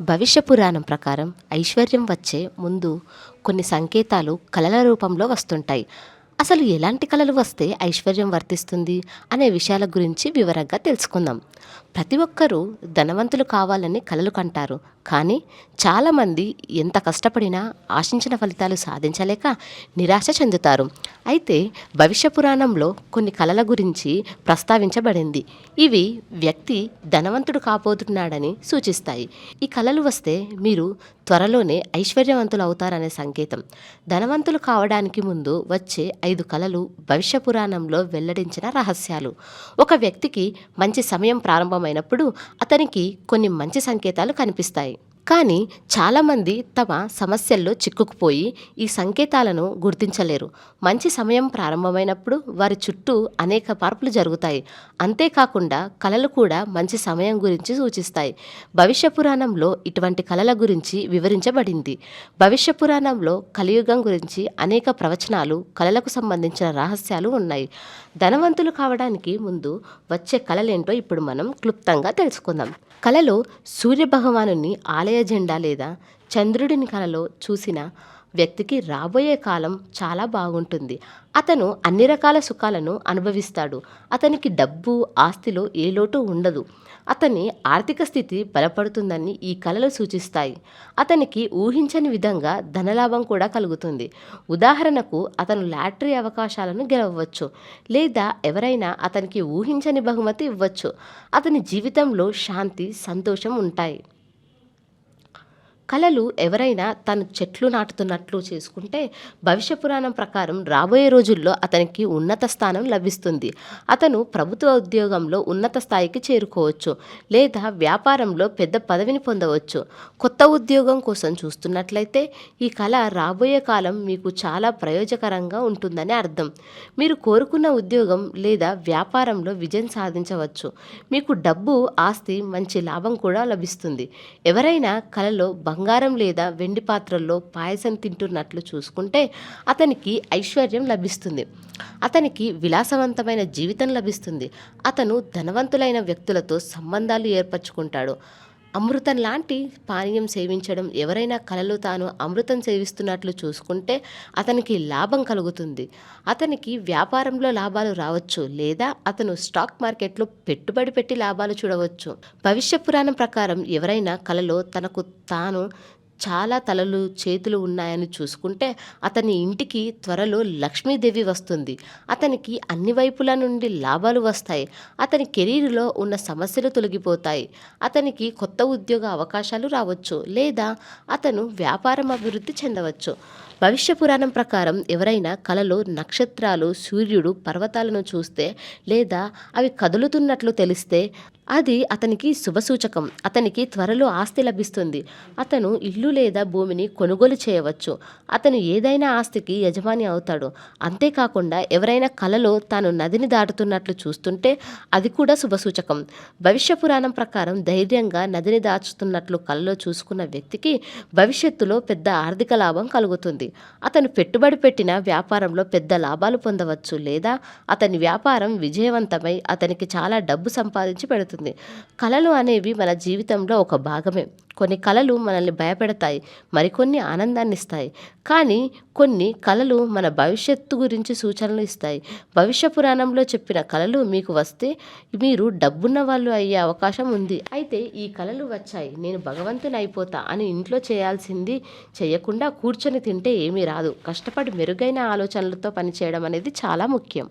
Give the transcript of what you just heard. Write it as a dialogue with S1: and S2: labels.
S1: భవిష్య పురాణం ప్రకారం ఐశ్వర్యం వచ్చే ముందు కొన్ని సంకేతాలు కలల రూపంలో వస్తుంటాయి. అసలు ఎలాంటి కళలు వస్తే ఐశ్వర్యం వర్తిస్తుంది అనే విషయాల గురించి వివరంగా తెలుసుకుందాం. ప్రతి ఒక్కరూ ధనవంతులు కావాలని కలలు కంటారు. కానీ చాలామంది ఎంత కష్టపడినా ఆశించిన ఫలితాలు సాధించలేక నిరాశ చెందుతారు. అయితే భవిష్య పురాణంలో కొన్ని కళల గురించి ప్రస్తావించబడింది. ఇవి వ్యక్తి ధనవంతుడు కాబోతున్నాడని సూచిస్తాయి. ఈ కళలు వస్తే మీరు త్వరలోనే ఐశ్వర్యవంతులు అవుతారనే సంకేతం. ధనవంతులు కావడానికి ముందు వచ్చే ఐదు కళలు భవిష్య పురాణంలో వెల్లడించిన రహస్యాలు. ఒక వ్యక్తికి మంచి సమయం ప్రారంభమైనప్పుడు అతనికి కొన్ని మంచి సంకేతాలు కనిపిస్తాయి. కానీ చాలామంది తమ సమస్యల్లో చిక్కుకుపోయి ఈ సంకేతాలను గుర్తించలేరు. మంచి సమయం ప్రారంభమైనప్పుడు వారి చుట్టూ అనేక మార్పులు జరుగుతాయి. అంతేకాకుండా కళలు కూడా మంచి సమయం గురించి సూచిస్తాయి. భవిష్య పురాణంలో ఇటువంటి కళల గురించి వివరించబడింది. భవిష్య పురాణంలో కలియుగం గురించి అనేక ప్రవచనాలు కళలకు సంబంధించిన రహస్యాలు ఉన్నాయి. ధనవంతులు కావడానికి ముందు వచ్చే కళలేంటో ఇప్పుడు మనం క్లుప్తంగా తెలుసుకుందాం. కళలో సూర్యభగవాను ఆలయ జెండా లేదా చంద్రుడిని కళలో చూసిన వ్యక్తికి రాబోయే కాలం చాలా బాగుంటుంది. అతను అన్ని రకాల సుఖాలను అనుభవిస్తాడు. అతనికి డబ్బు ఆస్తిలో ఏ లోటు ఉండదు. అతని ఆర్థిక స్థితి బలపడుతుందని ఈ కళలు సూచిస్తాయి. అతనికి ఊహించని విధంగా ధనలాభం కూడా కలుగుతుంది. ఉదాహరణకు అతను లాటరీ అవకాశాలను గెలవవచ్చు లేదా ఎవరైనా అతనికి ఊహించని బహుమతి ఇవ్వచ్చు. అతని జీవితంలో శాంతి సంతోషం ఉంటాయి. కళలు ఎవరైనా తను చెట్లు నాటుతున్నట్లు చేసుకుంటే భవిష్య పురాణం ప్రకారం రాబోయే రోజుల్లో అతనికి ఉన్నత స్థానం లభిస్తుంది. అతను ప్రభుత్వ ఉద్యోగంలో ఉన్నత స్థాయికి చేరుకోవచ్చు లేదా వ్యాపారంలో పెద్ద పదవిని పొందవచ్చు. కొత్త ఉద్యోగం కోసం చూస్తున్నట్లయితే ఈ కళ రాబోయే కాలం మీకు చాలా ప్రయోజకరంగా ఉంటుందని అర్థం. మీరు కోరుకున్న ఉద్యోగం లేదా వ్యాపారంలో విజయం సాధించవచ్చు. మీకు డబ్బు ఆస్తి మంచి లాభం కూడా లభిస్తుంది. ఎవరైనా కళలో బంగారం లేదా వెండి పాత్రల్లో పాయసం తింటున్నట్లు చూసుకుంటే అతనికి ఐశ్వర్యం లభిస్తుంది. అతనికి విలాసవంతమైన జీవితం లభిస్తుంది. అతను ధనవంతులైన వ్యక్తులతో సంబంధాలు ఏర్పరచుకుంటాడు. అమృతం లాంటి పానీయం సేవించడం ఎవరైనా కలలో తాను అమృతం సేవిస్తున్నట్లు చూసుకుంటే అతనికి లాభం కలుగుతుంది. అతనికి వ్యాపారంలో లాభాలు రావచ్చు లేదా అతను స్టాక్ మార్కెట్లో పెట్టుబడి పెట్టి లాభాలు చూడవచ్చు. భవిష్య పురాణం ప్రకారం ఎవరైనా కలలో తనకు తాను చాలా తలలు చేతులు ఉన్నాయని చూసుకుంటే అతని ఇంటికి త్వరలో లక్ష్మీదేవి వస్తుంది. అతనికి అన్ని వైపుల నుండి లాభాలు వస్తాయి. అతని కెరీర్లో ఉన్న సమస్యలు తొలగిపోతాయి. అతనికి కొత్త ఉద్యోగ అవకాశాలు రావచ్చు లేదా అతను వ్యాపారం అభివృద్ధి చెందవచ్చు. భవిష్య పురాణం ప్రకారం ఎవరైనా కలలో నక్షత్రాలు సూర్యుడు పర్వతాలను చూస్తే లేదా అవి కదులుతున్నట్లు తెలిస్తే అది అతనికి శుభసూచకం. అతనికి త్వరలో ఆస్తి లభిస్తుంది. అతను ఇల్లు లేదా భూమిని కొనుగోలు చేయవచ్చు. అతను ఏదైనా ఆస్తికి యజమాని అవుతాడు. అంతేకాకుండా ఎవరైనా కలలో తాను నదిని దాటుతున్నట్లు చూస్తుంటే అది కూడా శుభసూచకం. భవిష్య పురాణం ప్రకారం ధైర్యంగా నదిని దాచుతున్నట్లు కలలో చూసుకున్న వ్యక్తికి భవిష్యత్తులో పెద్ద ఆర్థిక లాభం కలుగుతుంది. అతను పెట్టుబడి పెట్టిన వ్యాపారంలో పెద్ద లాభాలు పొందవచ్చు లేదా అతని వ్యాపారం విజయవంతమై అతనికి చాలా డబ్బు సంపాదించి పెడుతుంది. కళలు అనేవి మన జీవితంలో ఒక భాగమే. కొన్ని కళలు మనల్ని భయపెడతాయి మరికొన్ని ఆనందాన్ని ఇస్తాయి. కానీ కొన్ని కళలు మన భవిష్యత్తు గురించి సూచనలు ఇస్తాయి. భవిష్య పురాణంలో చెప్పిన కళలు మీకు వస్తే మీరు డబ్బున్న వాళ్ళు అయ్యే అవకాశం ఉంది. అయితే ఈ కళలు వచ్చాయి. నేను భగవంతుని అయిపోతా అని ఇంట్లో చేయాల్సింది చేయకుండా కూర్చొని తింటే ఏమీ రాదు. కష్టపడి మెరుగైన ఆలోచనలతో పనిచేయడం అనేది చాలా ముఖ్యం.